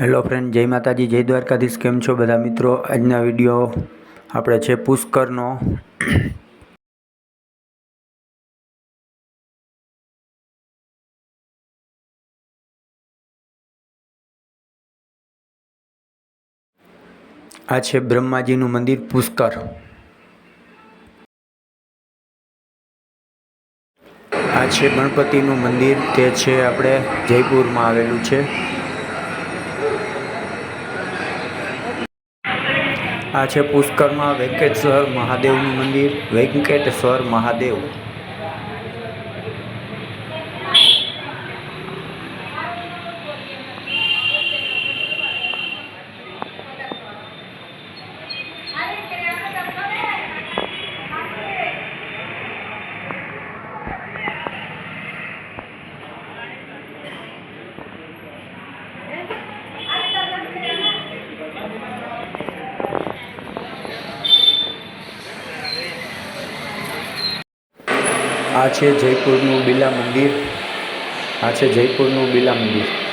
Hello friend, જય માતાજી, જય દ્વારકાધીશ. કેમ છો બધા મિત્રો? આજના વીડિયો આપણે છે પુષ્કરનો. આ છે બ્રહ્માજીનું મંદિર પુષ્કર. આ છે ગણપતિનું મંદિર, તે છે આપણે જયપુરમાં આવેલું છે. આ છે પુષ્કરમાં વેંકટેશ્વર મહાદેવનું મંદિર. વેંકટેશ્વર મહાદેવ. આ છે જયપુરનું બિરલા મંદિર. આ છે જયપુરનું બિરલા મંદિર.